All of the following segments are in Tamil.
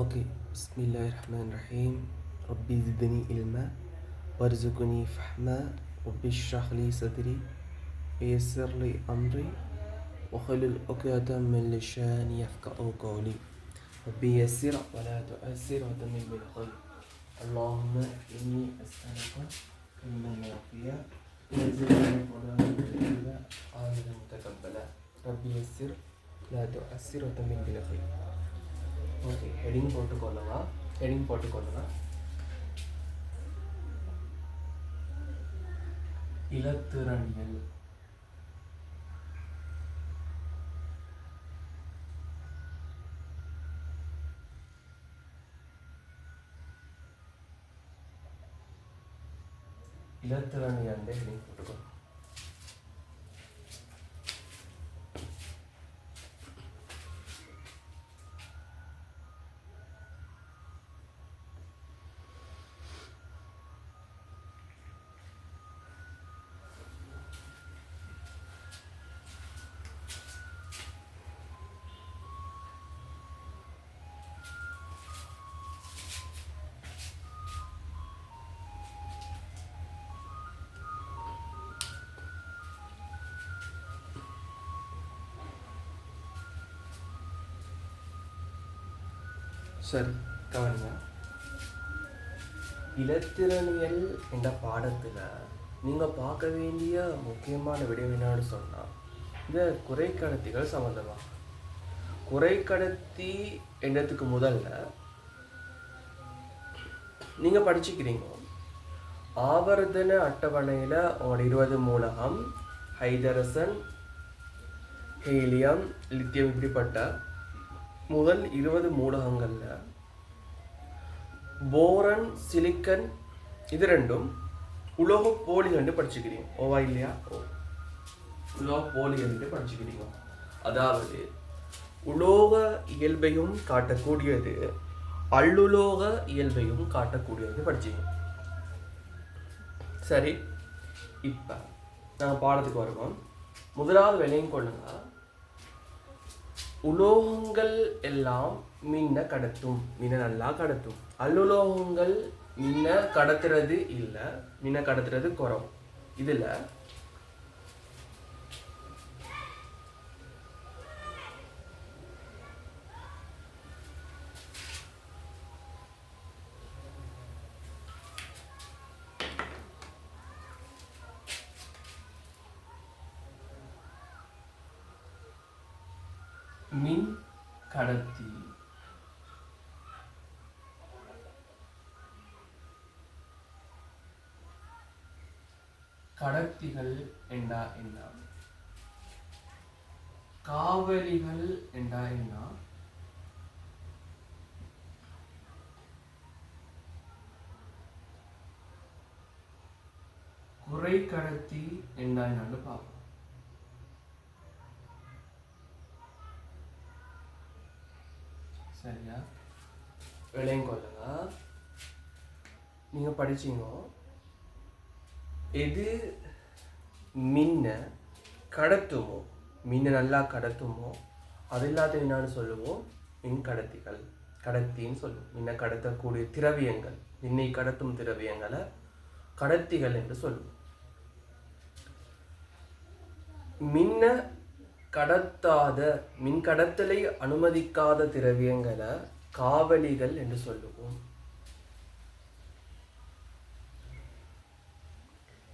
أوكي بسم الله الرحمن الرحيم. ربي زدني علما وارزقني فهما. ربي اشرح لي صدري ويسر لي أمري وخلل عقدة من لساني يفقه قولي. ربي يسر ولا تؤسر وتمم بالخير. اللهم إني أسألك علما نافعا. وارزقني قولا طيبا. عاملا متقبلا. ربي يسر لا تؤسر وتمم بالخير. ஓகே ஹெடிங் போட்டுக்கொள்ளவா ஹெடிங் போட்டுக்கொள்ளுங்க இலத்திரனியல் இலத்திரனியல் ஹெடிங் போட்டுக்கொள்ளுங்க சரி கவனிங்க. இலத்திரனியல் என்ற பாடத்தில் நீங்கள் பார்க்க வேண்டிய முக்கியமான விடயம் என்னன்னு சொன்னால் இந்த குறைக்கடத்திகள் சம்மந்தமாக குறைக்கடத்தி என்றதுக்கு முதல்ல நீங்கள் படிச்சுக்கிறீங்க. ஆவர்த்தன அட்டவணையில் உங்களோட இருபது மூலகம் ஹைதரசன் ஹீலியம் லித்தியம் இப்படிப்பட்ட முதல் இருபது மூலகங்களில் போரன் சிலிக்கன் இது ரெண்டும் உலோக போலி கண்டு படிச்சுக்கிறீங்க. ஓவா இல்லையா? ஓ. உலோக போலி கண்டு படிச்சுக்கிறீங்க. அதாவது உலோக இயல்பையும் காட்டக்கூடியது அல்லுலோக இயல்பையும் காட்டக்கூடியது படிச்சீங்க. சரி. இப்போ நாங்கள் பாடத்துக்கு வருவோம். முதலாவது விலையும் கொள்ளுங்க. உலோகங்கள் எல்லாம் மின்ன கடத்தும் மின்ன நல்லா கடத்தும். அல்லுலோகங்கள் மின்ன கடத்துறது இல்லை மின்ன கடத்துறது குறம். இதில் மின் கடத்தி. கடத்திகள் என்றா என்ன? காவலிகள் என்றா என்ன? குறை கடத்தி என்றா என்னன்னு பார்ப்போம். சரியா? விளையும் நீங்கள் படிச்சீங்க. எது மின்ன கடத்துமோ? மின்ன நல்லா கடத்துமோ? அது இல்லாத என்னன்னு சொல்லுவோம். மின் கடத்திகள். கடத்தின்னு சொல்லுவோம். மின்ன கடத்தக்கூடிய திரவியங்கள். மின்னை கடத்தும் திரவியங்களை கடத்திகள் என்று சொல்லுவோம். மின்ன கடத்தாத மின் கடத்தலை அனுமதிக்காத திரவியங்களை காவலிகள் என்று சொல்லுவோம்.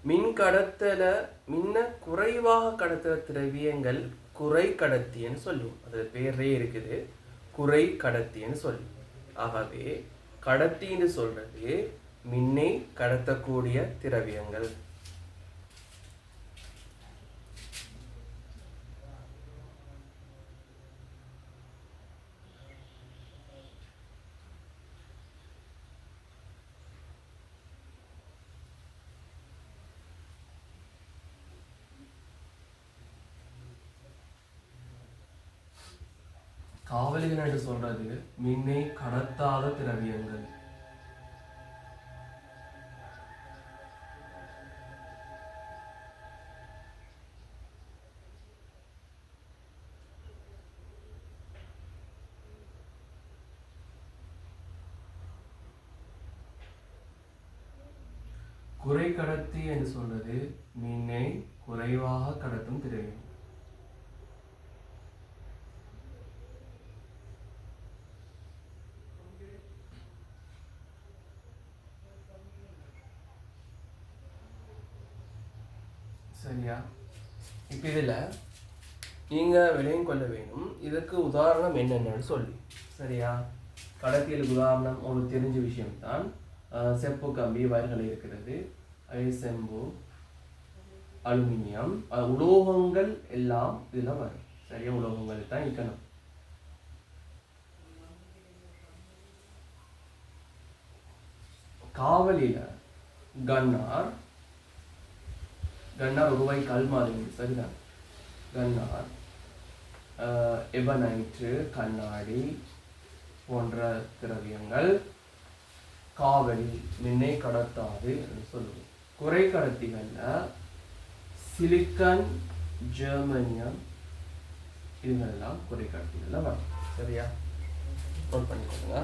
மின் கடத்தல மின்ன குறைவாக கடத்துகிற திரவியங்கள் குறை கடத்தின்னு சொல்லுவோம். அது பேரே இருக்குது. குறை கடத்தின்னு சொல்லுவோம். ஆகவே கடத்தின்னு சொல்றது மின்னை கடத்தக்கூடிய திரவியங்கள். காவலிகள் என்று சொல்றது மின்னை கடத்தாத திரவியங்கள் குறை கடத்தி என்று சொல்றது மின்னை குறைவாக கடத்தும் திரவியம் சரியா இப்போ இதில் நீங்கள் விலையும் கொள்ள வேணும் இதற்கு உதாரணம் என்னென்னு சொல்லி. சரியா? கடத்தியலுக்கு உதாரணம் உங்களுக்கு தெரிஞ்ச விஷயம்தான். செப்பு கம்பி வயல்கள் இருக்கிறது. அதே செம்பு அலுமினியம். உலோகங்கள் எல்லாம் இதில் வரும். சரியா? உலோகங்கள் தான் இருக்கணும். காவலில் கன்னார் கன்னார் ரூபாய் கல் மாதிரி சரிதான்? கண்ணார் ஆஹ், எபனைட்டு கண்ணாடி போன்ற திரவியங்கள் காவலி மின்னை கடத்தாது என்று சொல்லுவோம். குறை கடத்திகளில் சிலிக்கன் ஜெர்மனியம் இதுகளெல்லாம் குறை கடத்திகளில் வரும். சரியா? நோட் பண்ணிக்கோங்க.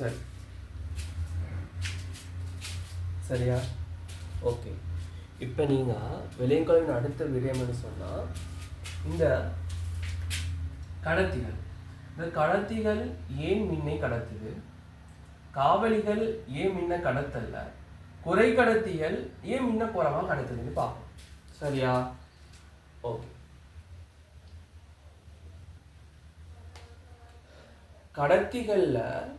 சரி. சரியா? ஓகே. இப்போ நீங்கள் விலையங்கொழிவின் அடுத்த விடயம்னு சொன்னால் இந்த கடத்திகள். இந்த கடத்திகள் ஏன் மின்னை கடத்துது? காவலிகள் ஏன் மின்ன கடத்தல? குறை கடத்திகள் ஏன் மின்ன குறவா கடத்துதுன்னு பார்ப்போம். சரியா? ஓகே. கடத்திகளில்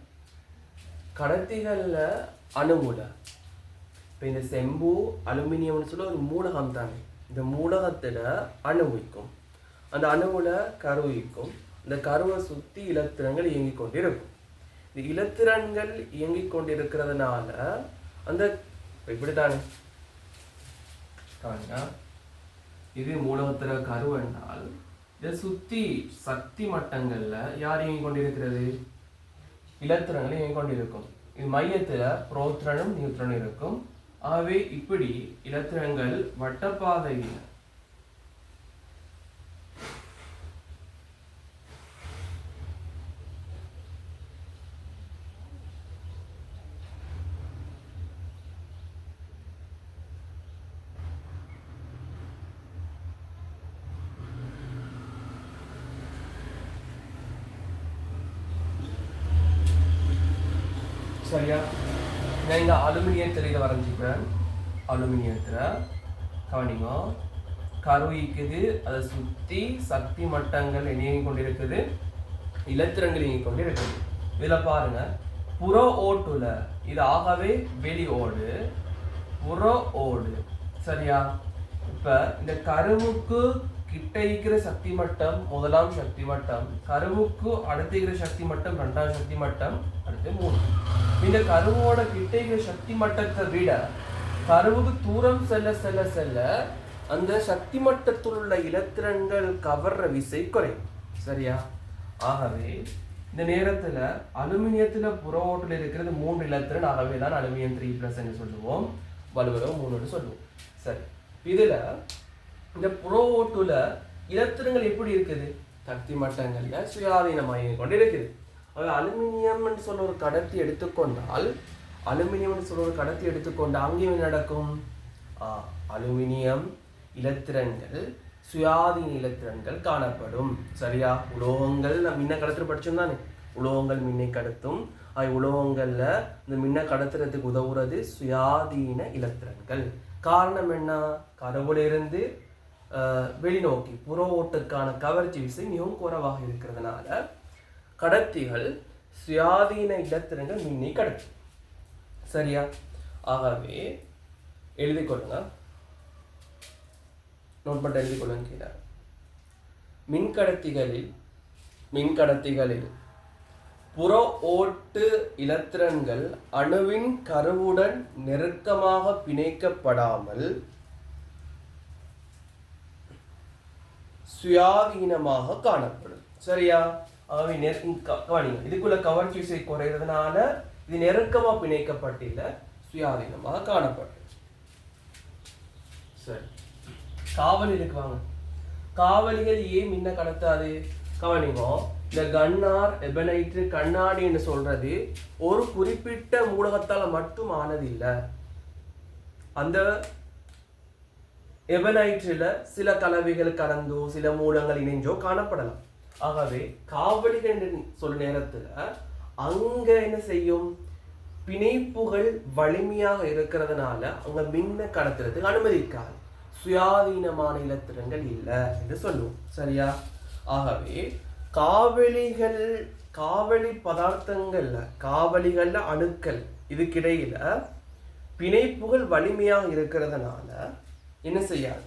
கடத்திகளில் அணுமூலை இப்போ இந்த செம்பு அலுமினியம்னு சொல்ல ஒரு மூலகம் தானே. இந்த மூலகத்தில் அணு வைக்கும் அந்த அணுவில் கரு வைக்கும் இந்த கருவை சுற்றி இலத்திரங்கள் இயங்கிக் கொண்டிருக்கும். இந்த இலத்திரன்கள் இயங்கிக் கொண்டிருக்கிறதுனால அந்த இப்படித்தானே? காணுங்க. இது மூலகத்தில் கருவென்றால் இதை சுற்றி சக்தி மட்டங்களில் யார் இயங்கிக் கொண்டிருக்கிறது? இலத்திரங்களை இயங்கிக் கொண்டிருக்கும் இது மையத்தில் புரோத்திரனும் நியூத்திரனும் இருக்கும். ஆகவே இப்படி இலத்திரங்கள் வட்டப்பாதையில் சரியா நான் இந்த அலுமினியத்தில் இதை வரைஞ்சிக்கிறேன் அலுமினியத்தில் கவனிங்க. கரு இருக்குது அதை சுற்றி சக்தி மட்டங்கள் இணைய கொண்டிருக்குது. இலத்திரங்கள் இயங்கிக் கொண்டிருக்குது. இதில் பாருங்கள் புற ஓட்டுல. இது ஆகவே வெளி ஓடு. புற ஓடு. சரியா? இப்போ இந்த கருவுக்கு கிட்ட இருக்கிற சக்தி மட்டம் முதலாம் சக்தி மட்டம். கருவுக்கு அடுத்து இருக்கிற சக்தி மட்டம் ரெண்டாம் சக்தி மட்டம். அடுத்து மூணு இந்த கருவோட கிட்ட சக்தி மட்டத்தை விட கருவுக்கு தூரம் செல்ல செல்ல செல்ல அந்த சக்தி மட்டத்தில் உள்ள இலத்திரன்கள் கவர்ற விசை குறையும். சரியா? ஆகவே இந்த நேரத்துல அலுமினியத்துல புற ஓட்டில் இருக்கிறது மூன்று இலத்திரன். ஆகவே தான் அலுமினியம் த்ரீ பிளஸ் என்று சொல்லுவோம். வலுவலோ மூணுன்னு சொல்லுவோம். சரி. இதுல இந்த புற ஓட்டுல இலத்திரங்கள் எப்படி இருக்குது? சக்தி மட்டங்கள்ல சுயாதீனமாக கொண்டு இருக்குது. அலுமினியம்னு சொல்ல ஒரு கடத்தி எடுத்துக்கொண்டால் அலுமினியம்னு சொல்ல ஒரு கடத்தி எடுத்துக்கொண்டு அங்கேயும் நடக்கும்? ஆ, அலுமினியம் இலத்திரன்கள் சுயாதீன இலத்திரன்கள் காணப்படும். சரியா? உலோகங்கள் நான் மின்ன கடத்துற படிச்சோம் தானே? உலோகங்கள் மின்னை கடத்தும். அது உலோகங்களில் இந்த மின்ன கடத்துறதுக்கு உதவுறது சுயாதீன இலத்திரன்கள். காரணம் என்ன? கருவுல வெளிநோக்கி புற ஓட்டுக்கான கவர்ச்சி விசை மிகவும் குறைவாக இருக்கிறதுனால கடத்திகள் சுயாதீன இலத்திரங்கள் மின்னி கடத்தி. சரியா? ஆகவே எழுதி கொள்ளுங்க. நோட் பண்ண எழுதி கொள்ளுங்க கீழே. மின்கடத்திகளில் மின்கடத்திகளில் புற ஓட்டு இலத்திரன்கள் அணுவின் கருவுடன் நெருக்கமாக பிணைக்கப்படாமல் சுயாதீனமாக காணப்படும். சரியா? ஆகவே நெரு- கவனிங்க இதுக்குள்ள கவர்ச்சி விசை குறையிறதுனால இது நெருக்கமா பிணைக்கப்பட்டில்ல சுயாதீனமாக காணப்படும் சரி. காவலிலுக்கு வாங்க? காவலிகள் ஏன் இன்ன கடத்தாது? கவனிங்க இந்த கண்ணார் எபனைட்டு கண்ணாடின்னு சொல்றது ஒரு குறிப்பிட்ட மூலகத்தால் மட்டும் ஆனது அந்த எபனைட்டில் சில கலவைகள் கலந்தோ சில மூலங்கள் இணைஞ்சோ காணப்படலாம். ஆகவே காவலிகள் என்று சொல்ல நேரத்துல அங்க என்ன செய்யும்? பிணைப்புகள் வலிமையாக இருக்கிறதுனால அங்க மின்ன கடத்துறதுக்கு அனுமதிக்காது சுயாதீனமான இலத்திரங்கள் இல்லை என்று சொல்லுவோம். சரியா? ஆகவே காவலிகள் காவலி பதார்த்தங்கள்ல காவலிகள்ல அணுக்கள் இதுக்கிடையில பிணைப்புகள் வலிமையாக இருக்கிறதுனால என்ன செய்யாது?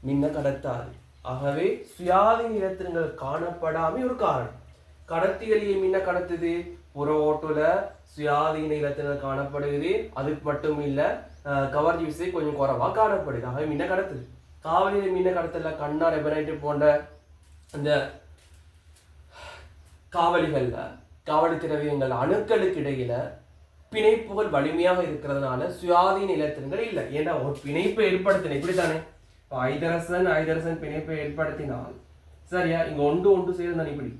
மின்ன கடத்தாது. ஆகவே சுயாதீன இலத்திரங்கள் காணப்படாமல் ஒரு காரணம். கடத்திகளையும் என்ன கடத்துது? புற ஓட்டுல சுயாதீன இலத்திரங்கள் காணப்படுகிறது. அது மட்டும் இல்லை அஹ், விசை கொஞ்சம் குறைவாக காணப்படுது. ஆகவே மீன கடத்துது? காவலியில் மீன கடத்தல? கண்ணார் எபனைட்டு போன்ற அந்த காவலிகளில் காவலி திரவியங்கள் அணுக்களுக்கு இடையில பிணைப்புகள் வலிமையாக இருக்கிறதுனால சுயாதீன இலத்திரங்கள் இல்லை. ஏன்னா ஒரு பிணைப்பை ஏற்படுத்தின இப்படித்தானே? இப்போ ஐதரசன் ஐதரசன் பிணைப்பை ஏற்படுத்தினால் சரியா இங்க ஒன்று ஒன்று சேர்ந்தான் இப்படி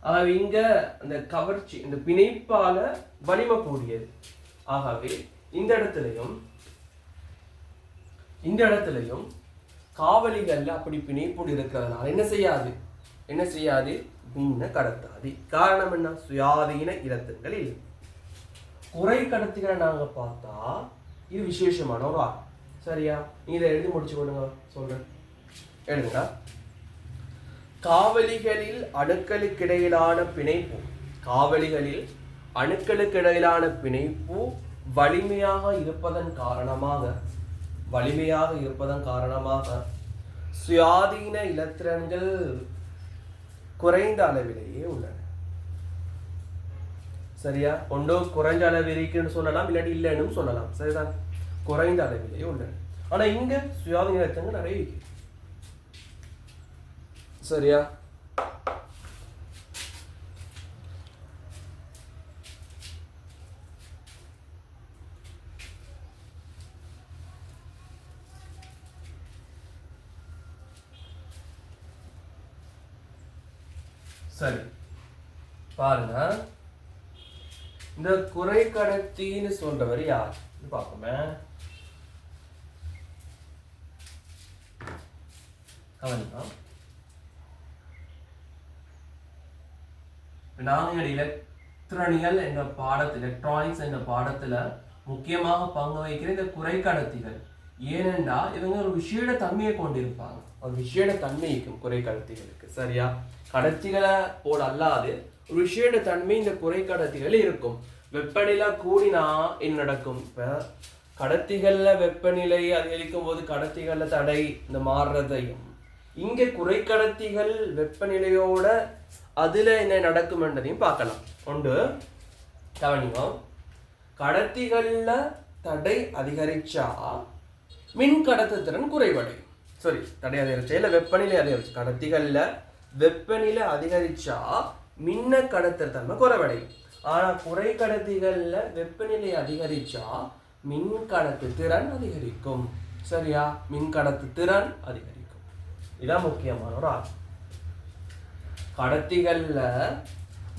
அதாவது இங்க அந்த கவர்ச்சி இந்த பிணைப்பால வலிமை கூடியது ஆகவே இந்த இடத்துலையும் இந்த இடத்துலையும் காவலிகள்ல அப்படி பிணைப்போடு இருக்கிறதுனால என்ன செய்யாது என்ன செய்யாது மின்ன கடத்தாது காரணம் என்ன சுயாதீன இலத்தங்கள் இல்லை குறை கடத்திகளை நாங்க பார்த்தா இது விசேஷமான ஒரு ஆள் சரியா நீங்கள் இதை எழுதி முடிச்சு கொடுங்க சொல்றேன். எழுதுங்க காவலிகளில் அணுக்களுக்கிடையிலான பிணைப்பு. காவலிகளில் அணுக்களுக்கிடையிலான பிணைப்பு வலிமையாக இருப்பதன் காரணமாக வலிமையாக இருப்பதன் காரணமாக சுயாதீன இலத்திரன்கள் குறைந்த அளவிலேயே உள்ளன. சரியா? ஒன்றோ குறைஞ்ச அளவு இருக்குன்னு சொல்லலாம் இல்லாட்டி இல்லைன்னு சொல்லலாம். சரிதான். குறைந்த அளவிலேயே உள்ளன. ஆனா இங்க சுயாதீன இலத்திரங்கள் நிறைய இருக்கு சரியா? சரி. பாருங்க. இந்த குறை கடத்தின்னு சொல்றவர் யார்? இது பார்ப்போமே. கவனிப்போம் நாங்கள் எலக்ட்ரானிகள் என்ற பாடத்தில் எலக்ட்ரானிக்ஸ் என்ற பாடத்தில் முக்கியமாக பங்கு வகிக்கிற இந்த குறைக்கடத்திகள். ஏனென்றா இவங்க ஒரு விஷேட தன்மையை கொண்டிருப்பாங்க. ஒரு விஷேட தன்மை இருக்கும் குறைக்கடத்திகளுக்கு சரியா? கடத்திகளை போல் அல்லாது ஒரு விஷேட தன்மை இந்த குறை கடத்திகள் இருக்கும். வெப்பநிலை கூடினா என்ன நடக்கும்? இப்போ கடத்திகளில் வெப்பநிலை அதிகரிக்கும் போது கடத்திகளில் தடை இந்த மாறுறதையும். இங்கே குறைக்கடத்திகள் வெப்பநிலையோட அதில் என்ன நடக்கும் என்றதையும் பார்க்கலாம். ஒன்று கவனிக்கும் கடத்திகளில் தடை அதிகரிச்சா மின் கடத்துத்திறன் குறைவடையும். சாரி தடை அதிகரிச்சா இல்லை வெப்பநிலை அதிகரிச்சு. கடத்திகளில் வெப்பநிலை அதிகரிச்சா மின்ன கடத்தல் தன்மை குறைவடையும். ஆனால் குறை கடத்திகளில் வெப்பநிலை அதிகரிச்சா மின் கடத்து திறன் அதிகரிக்கும். சரியா? மின் கடத்து திறன் அதிகரிக்கும். இதான் முக்கியமான ஒரு ஆற்றல் கடத்திகள்ல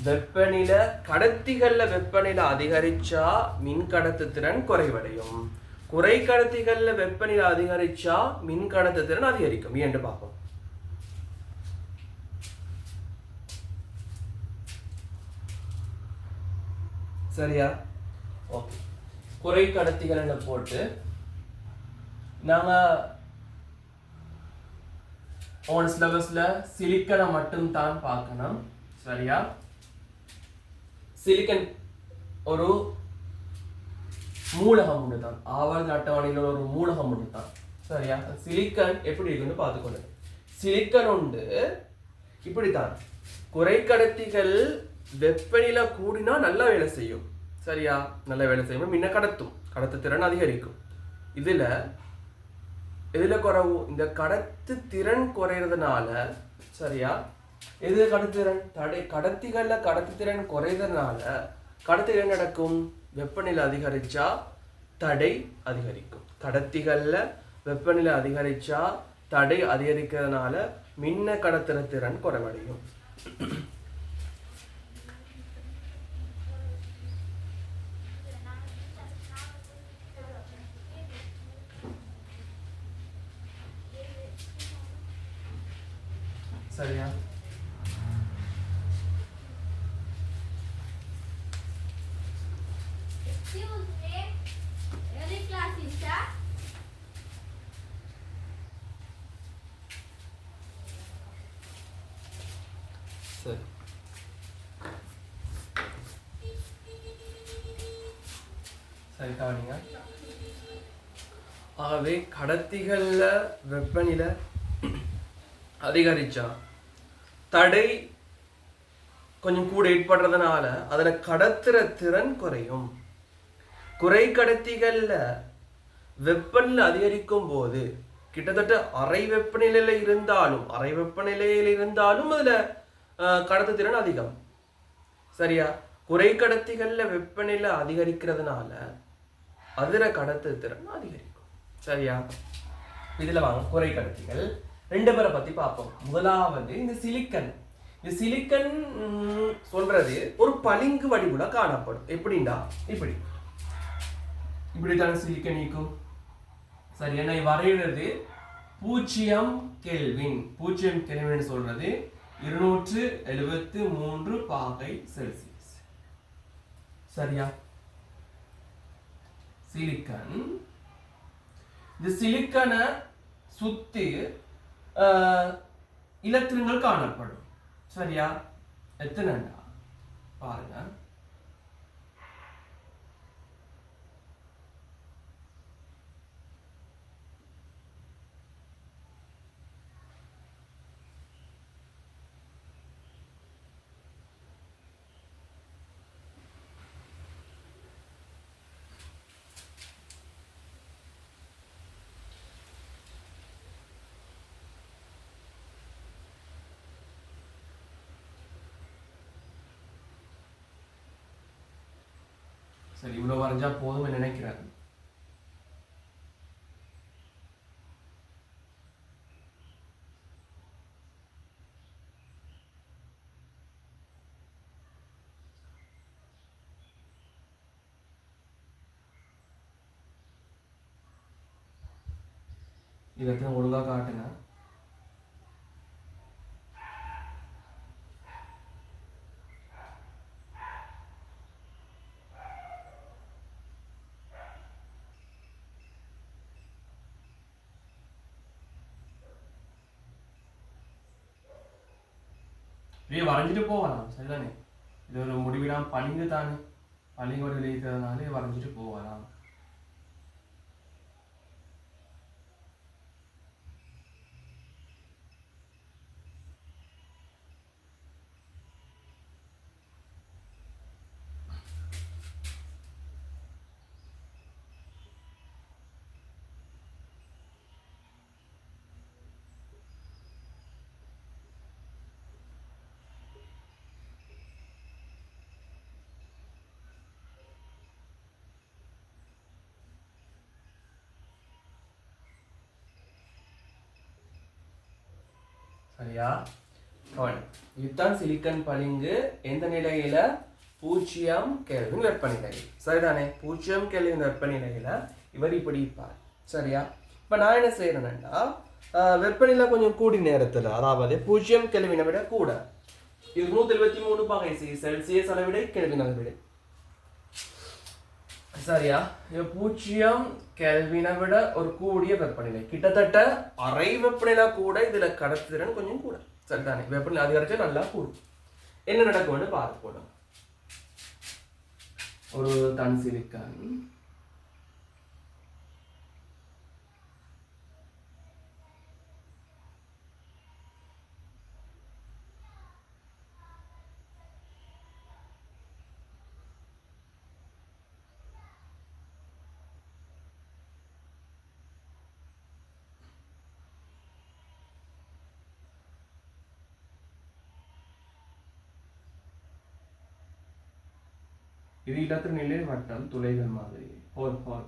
வெப்பநிலை கடத்திகள்ல வெப்பநிலை அதிகரிச்சா மின் கடத்து திறன் குறைவடையும். குறை கடத்திகள்ல வெப்பநிலை அதிகரிச்சா மின் கடத்து திறன் அதிகரிக்கும் என்று பார்ப்போம். சரியா? ஓகே. குறை கடத்திகள் போட்டு நாங்கள் ஆன் சிலபஸ்ல சிலிக்கனை மட்டும் தான் பார்க்கணும். சரியா? சிலிக்கன் ஒரு மூலகம் ஒன்று தான் ஆவல் அட்டவணையில் ஒரு மூலகம் ஒன்று தான் சரியா சிலிக்கன் எப்படி இருக்குன்னு பார்த்துக்கொண்டு சிலிக்கன் உண்டு. இப்படித்தான். குறைக்கடத்திகள் வெப்பநிலை கூடினா நல்லா வேலை செய்யும். சரியா? நல்ல வேலை செய்யும். முன்ன கடத்தும். கடத்து திறன் அதிகரிக்கும். இதுல எதில் குறவு? இந்த கடத்து திறன் குறையிறதுனால சரியா? எது கடத்துத்திறன் தடை கடத்திகளில் கடத்துத்திறன் குறைதனால கடத்து என்ன நடக்கும்? வெப்பநிலை அதிகரிச்சா தடை அதிகரிக்கும். கடத்திகளில் வெப்பநிலை அதிகரிச்சா தடை அதிகரிக்கிறதுனால மின்ன கடத்துற திறன் குறைவடையும். சரியா? சரி சரி கவனிங்க ஆகவே கடத்திகள்ல வெப்பநிலை அதிகரிச்சா தடை கொஞ்சம் கூட ஏற்படுறதுனால அதில் கடத்துற திறன் குறையும். குறை கடத்திகளில் வெப்பநிலை அதிகரிக்கும் போது கிட்டத்தட்ட அரை வெப்பநிலையில் இருந்தாலும் அரை வெப்பநிலையில் இருந்தாலும் அதில் கடத்து திறன் அதிகம். சரியா? குறை கடத்திகளில் வெப்பநிலை அதிகரிக்கிறதுனால அதில் கடத்து திறன் அதிகரிக்கும். சரியா? இதில் வாங்க. குறை கடத்திகள். ரெண்டு பேரை பத்தி பார்ப்போம். முதலாவது இந்த சிலிக்கன். இந்த சிலிக்கன் சொல்றது ஒரு பளிங்கு வடிவுல காணப்படும். எப்படின்னா இப்படி. இப்படித்தான சிலிக்கன் நீக்கும்? சரி என்னை வரைகிறது பூஜ்ஜியம் கெல்வின். பூஜ்ஜியம் கெல்வின் சொல்றது இருநூற்று எழுபத்து மூன்று பாகை செல்சியஸ். சரியா? சிலிக்கன். இந்த சிலிக்கனை சுத்தி இலத்திரங்கள் காணப்படும் சரியா எத்தனைண்டா பாருங்க சரி இவ்வளோ வரைஞ்சா போதும்னு நினைக்கிறேன் இதை ஒழுங்கா காட்டுங்க. இப்படியே வரைஞ்சிட்டு போகலாம் சரிதானே இது ஒரு முடிவிடாம பளிங்கு தானே பளிங்கோட இருக்கிறதுனாலே வரைஞ்சிட்டு போகலாம் சரியா? கவனி இதுதான் சிலிக்கன் பளிங்கு. எந்த நிலையில? பூஜ்ஜியம் கெல்வின் வெப்பநிலை. சரிதானே? பூஜ்ஜியம் கெல்வின் வெப்பநிலையில இவர் இப்படி இருப்பார். சரியா? இப்ப நான் என்ன செய்யறேன்னா வெப்பநிலை கொஞ்சம் கூடி நேரத்தில் அதாவது பூஜ்ஜியம் கெல்வினை விட கூட. இது நூத்தி எழுபத்தி மூணு பகை செல்சியஸ் அளவிடை கெல்வின் அளவிடை. சரியா? இது பூஜ்ஜியம் கெல்வினை விட ஒரு கூடிய வெப்பநிலை. கிட்டத்தட்ட அரை வெப்பநிலை கூட இதுல கடத்துதிறன் கொஞ்சம் கூட. சரிதானே? வெப்பநிலை அதிகரிச்சா நல்லா கூடும். என்ன நடக்கும்னு பார்த்து போடும் ஒரு தன் சிலிக்கான். இது இல்லாத நிலை வட்டம் துளைகள் மாதிரி. ஹோல் ஹோல்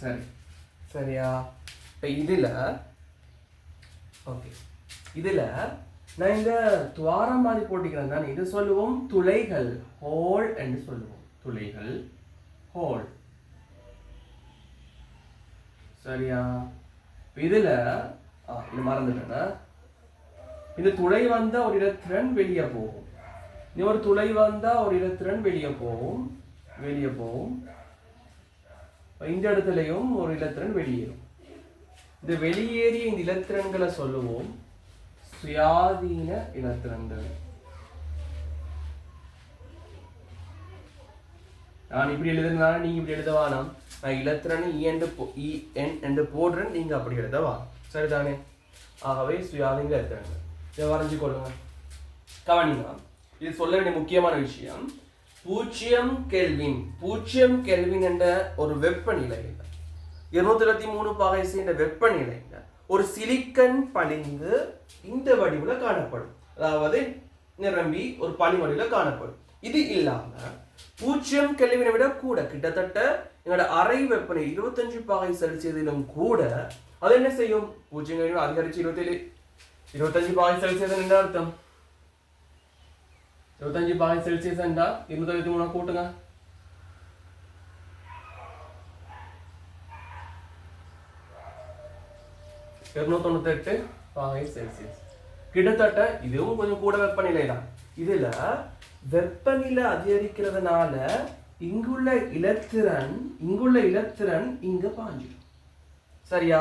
சரி. சரியா? இப்போ இதில் ஓகே இதில் நான் இந்த துவாரம் மாதிரி போட்டிக்கிறேன். தானே இது சொல்லுவோம்? துளைகள். ஹோல் என்று சொல்லுவோம். துளைகள். ஹோல் சரியா? இதுல இது மறந்துட்டேன்னா இந்த துளை வந்தா ஒரு இடத்திறன் வெளியே போகும். நீ ஒரு துளை வந்தா ஒரு இடத்திறன் வெளியே போகும். வெளியே போகும். இந்த இடத்துலையும் ஒரு இலத்திரன் வெளியேறும். இந்த வெளியேறிய இந்த இலத்திரன்களை சொல்லுவோம். சுயாதீன இலத்திரன்கள். நான் இப்படி எழுதுனால நீங்க இப்படி எழுதவானாம் நான் இலத்திரனை இ என்று போ- இ என் என்று போடுறேன் நீங்க அப்படி எழுதவா? சரிதானே? ஆகவே சுயாதீன இலத்திரன்கள். இதை வரைஞ்சு கொள்ளுங்க கவனிங்க இது சொல்ல வேண்டிய முக்கியமான விஷயம். பூஜ்ஜியம் கெல்வின். பூஜ்ஜியம் கெல்வின் என்ற ஒரு வெப்பநிலையில் இருநூத்தி இருபத்தி மூணு பாகை என்ற வெப்பநிலையில் ஒரு சிலிக்கன் பளிங்கு இந்த வடிவில் காணப்படும். அதாவது நிரம்பி ஒரு பனி வடிவில் காணப்படும். இது இல்லாம பூஜ்ஜியம் கெல்வினை விட கூட கிட்டத்தட்ட எங்களோட அறை வெப்பநிலை இருபத்தஞ்சு பாகை செல்சியஸிலும் கூட அது என்ன செய்யும்? பூஜ்ஜியம் கெல்வின் அதிகரிச்சு இருபத்தேழு. இருபத்தஞ்சு பாகை செல்சியஸ் என்ன அர்த்தம்? இருபத்தஞ்சு பாகை செல்சியஸ் இருநூத்தி எழுபத்தி கூட்டுங்க இருநூத்தி பாகை செல்சியஸ் கிட்டத்தட்ட இதுவும் கொஞ்சம் கூட வெப்பநிலை தான் இதுல வெப்பநிலை அதிகரிக்கிறதுனால இங்குள்ள இலத்திரன் இங்குள்ள இலத்திரன் இங்க பாஞ்சிடும் சரியா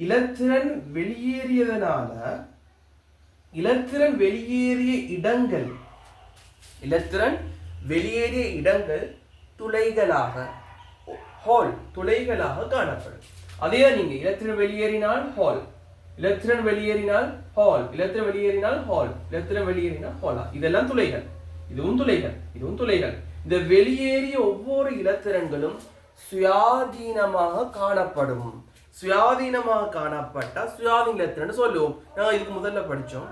இலத்திரன் வெளியேறியதனால இலத்திரன் வெளியேறிய இடங்கள் இலத்திரன் வெளியேறிய இடங்கள் துளைகளாக ஹால் துளைகளாக காணப்படும். அதே நீங்க இலத்திரன் வெளியேறினால் ஹால் இலத்திரன் வெளியேறினால் ஹால் இலத்திரன் வெளியேறினால் ஹால் இலத்திரன் வெளியேறினால் ஹாலா. இதெல்லாம் துளைகள். இதுவும் துளைகள் இதுவும் துளைகள். இந்த வெளியேறிய ஒவ்வொரு இலத்திரன்களும் சுயாதீனமாக காணப்படும். சுயாதீனமாக காணப்பட்டா சுயாதீன இலத்திரன் சொல்லுவோம். நாங்க இதுக்கு முதல்ல படிச்சோம்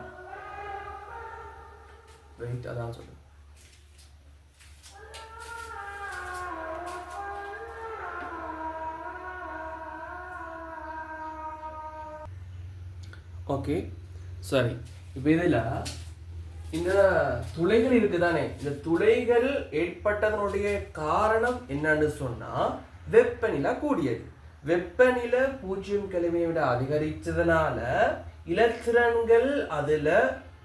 வெயிட் அதான் சொல்லுவோம் ஓகே சரி இப்போ இதில் இந்த துளைகள் இருக்குதானே? இந்த துளைகள் ஏற்பட்டதனுடைய காரணம் என்னன்னு சொன்னால் வெப்பநிலை கூடியது. வெப்பநிலை பூஜ்ஜியம் கிழமையை விட அதிகரித்ததுனால இலத்திரன்கள் அதில்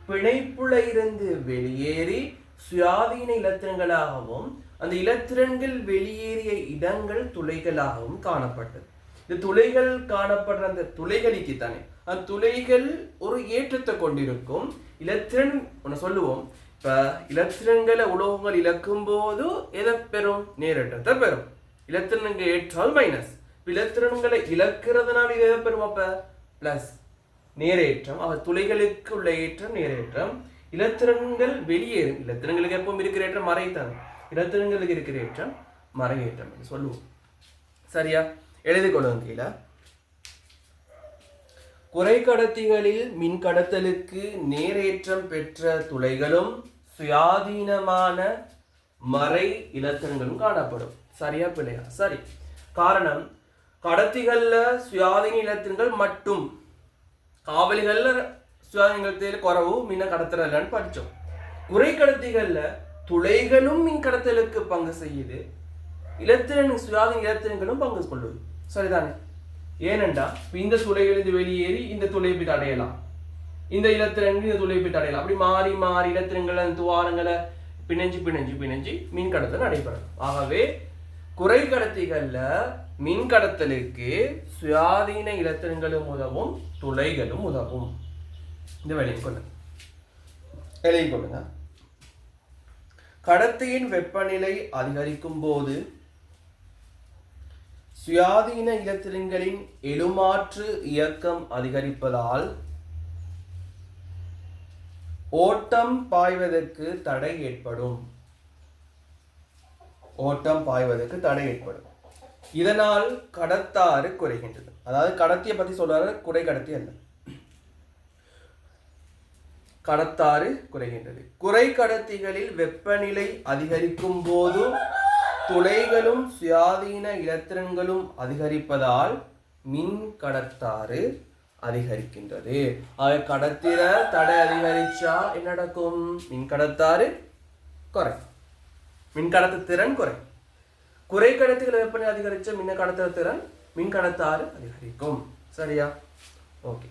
பிணைப்புல இருந்து வெளியேறி சுயாதீன இலத்திரங்களாகவும் அந்த இலத்திரன்கள் வெளியேறிய இடங்கள் துளைகளாகவும் காணப்பட்டது. இந்த துளைகள் காணப்படுற அந்த துளைகளுக்கு தானே அந்த துளைகள் ஒரு ஏற்றத்தை கொண்டிருக்கும். இலத்திரன் ஒன்று சொல்லுவோம். இப்ப இலத்திரன்களை உலோகங்கள் இழக்கும் போது எதை பெறும்? நேரேற்றத்தை பெறும். இலத்திரன்கள் ஏற்றால் மைனஸ் இலத்திரன்களை இழக்கிறதுனால இது எதை பெறும் அப்ப? பிளஸ் நேரேற்றம் அவர் துளைகளுக்கு உள்ள ஏற்றம் நேரேற்றம். இலத்திரன்கள் வெளியேறும் இலத்திரங்களுக்கு எப்பவும் இருக்கிற ஏற்றம் மறைத்தாங்க இலத்திரங்களுக்கு இருக்கிற ஏற்றம் மறையேற்றம் என்று சொல்லுவோம். சரியா? எழுதி கொள்ளுங்க கீழே குறைக்கடத்திகளில் மின் கடத்தலுக்கு நேரேற்றம் பெற்ற துளைகளும் சுயாதீனமான மறை இலக்கணங்களும் காணப்படும். சரியா பிள்ளையா? சரி. காரணம் கடத்திகள்ல சுயாதீன இலத்திரன்கள் மட்டும். காவலிகளில் சுயாதீனத்தில் குறவு மின்ன கடத்துறலன்னு படிச்சோம். குறை கடத்திகள்ல துளைகளும் மின் கடத்தலுக்கு பங்கு செய்யுது. இலத்திரன் சுயாதீன இலத்திரன்களும் பங்கு கொள்ளுது. சரிதானே? ஏனென்றா இப்ப இந்த துளையிலிருந்து வெளியேறி இந்த துளையை போய் அடையலாம் இந்த இலத்திரங்கு இந்த துளையை போய் அடையலாம் அப்படி மாறி மாறி இலத்திரங்களை துவாரங்களை பிணைஞ்சு பிணைஞ்சு பிணைஞ்சு மின் கடத்தல் நடைபெறும். ஆகவே குறை கடத்திகளில் மின் கடத்தலுக்கு சுயாதீன இலத்திரங்களும் உதவும் துளைகளும் உதவும். இந்த வேலையை கொள்ளுங்க. வேலையை கொள்ளுங்க. கடத்தியின் வெப்பநிலை அதிகரிக்கும் போது சுயாதீன இலத்திரங்களின் எழுமாற்று இயக்கம் அதிகரிப்பதால் ஓட்டம் பாய்வதற்கு தடை ஏற்படும். ஓட்டம் பாய்வதற்கு தடை ஏற்படும். இதனால் கடத்தாறு குறைகின்றது. அதாவது கடத்தியை பத்தி சொல்றாரு குறை கடத்தி அல்ல. கடத்தாறு குறைகின்றது. குறை கடத்திகளில் வெப்பநிலை அதிகரிக்கும் போது துளைகளும் சுயாதீன இலத்திரன்களும் அதிகரிப்பதால் மின் கடத்தாறு அதிகரிக்கின்றது. ஆக கடத்திற தடை அதிகரிச்சா என்ன நடக்கும்? மின் கடத்தாறு குறை மின் கடத்து திறன் குறை குறை கடத்திகள் வெப்பநிலை அதிகரிச்ச மின்ன கடத்துற திறன் மின் கடத்தாறு அதிகரிக்கும். சரியா? ஓகே